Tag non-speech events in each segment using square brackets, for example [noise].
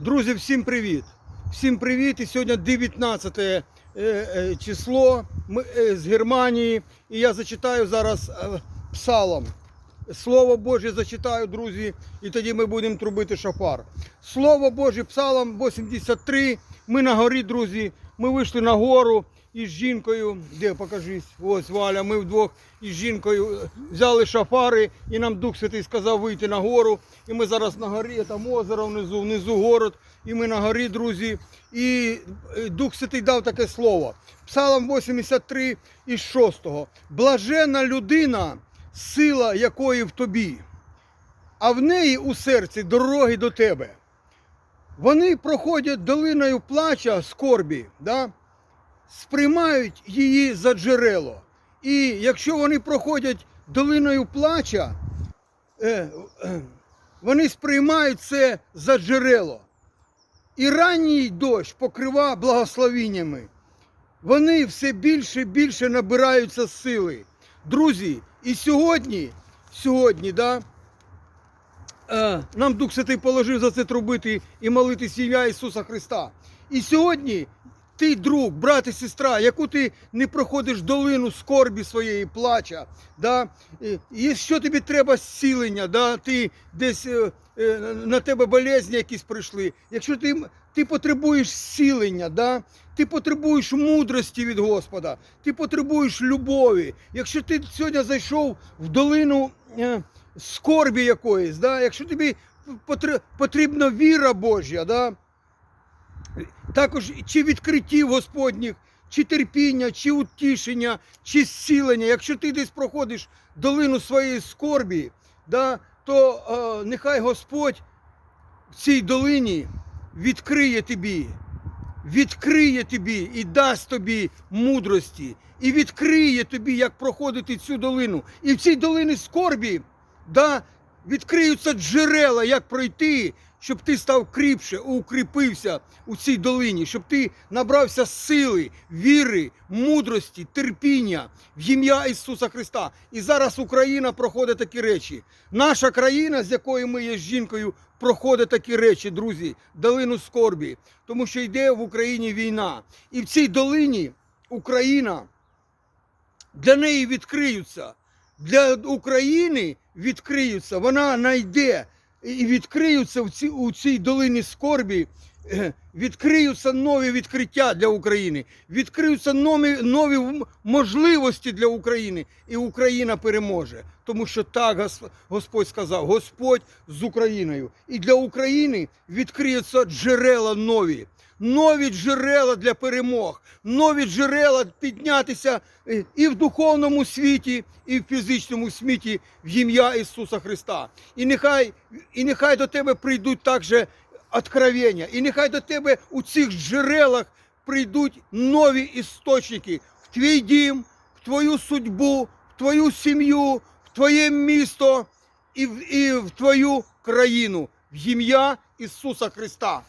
Друзі, всім привіт! Всім привіт! І сьогодні 19 е, е, число ми, е, з Германії. І я зачитаю зараз псалом. Слово Боже зачитаю, друзі, і тоді ми будемо трубити шафар. Слово Боже, псалом 83. Ми на горі, друзі. Ми вийшли на гору із жінкою. Де покажись? Ось Валя. Ми вдвох із жінкою е, взяли шафари, і нам Дух Святий сказав вийти на гору. І ми зараз на горі, там озеро внизу, внизу город. І ми на горі, друзі. І е, Дух Святий дав таке слово. Псалом 83 із 6. Блажена людина, сила якої в тобі, а в неї у серці дороги до тебе. Вони проходять долиною плача скорбі, да? Сприймають її за джерело. І якщо вони проходять долиною плача, е, е, вони сприймають це за джерело. І ранній дощ покрива благословіннями. Вони все більше і більше набираються сили. Друзі, і сьогодні, сьогодні, да, е, нам Дух Святий положив за це трубити і молитись в ім'я Ісуса Христа. І сьогодні ти, друг, брат і сестра, яку ти не проходиш долину скорбі своєї плача, да, і якщо тобі треба зцілення, да, ти десь е, е, на тебе болезні якісь прийшли, якщо ти, ти потребуєш зцілення, да, ти потребуєш мудрості від Господа, ти потребуєш любові. Якщо ти сьогодні зайшов в долину е, скорбі якоїсь, да, якщо тобі потрібна віра Божя, да, також чи відкриттів Господніх, чи терпіння, чи утішення, чи зцілення. Якщо ти десь проходиш долину своєї скорбі, да, то е, нехай Господь в цій долині відкриє тобі, відкриє тобі і дасть тобі мудрості, і відкриє тобі, як проходити цю долину. І в цій долині скорбі да, відкриються джерела, як пройти, щоб ти став кріпше, укріпився у цій долині, щоб ти набрався сили, віри, мудрості, терпіння в ім'я Ісуса Христа. І зараз Україна проходить такі речі. Наша країна, з якою ми є з жінкою, проходить такі речі, друзі, долину скорбі, тому що йде в Україні війна. І в цій долині Україна для неї відкриються. Для України відкриються, вона найде і відкриються в цій, у цій долині скорбі, [clears throat] відкриються нові відкриття для України, відкриються нові, нові можливості для України, і Україна переможе. Тому що так Гос- Господь сказав: Господь з Україною. І для України відкриються джерела нові. Нові джерела для перемог, нові джерела піднятися е, і в духовному світі, і в фізичному світі в ім'я Ісуса Христа. І нехай, і нехай до тебе прийдуть також откровення, і нехай до тебе у цих джерелах прийдуть нові істочники. В твій дім, в твою судьбу, в твою сім'ю, в твоє місто і в, і в твою країну. В ім'я Ісуса Христа.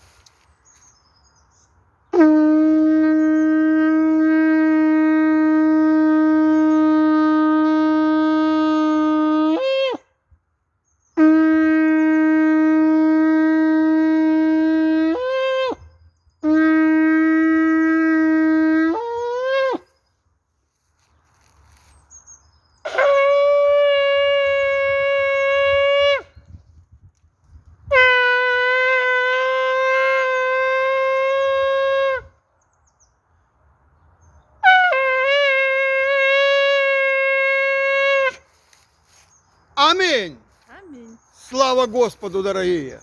Амінь. Аминь. Слава Господу, дорогі!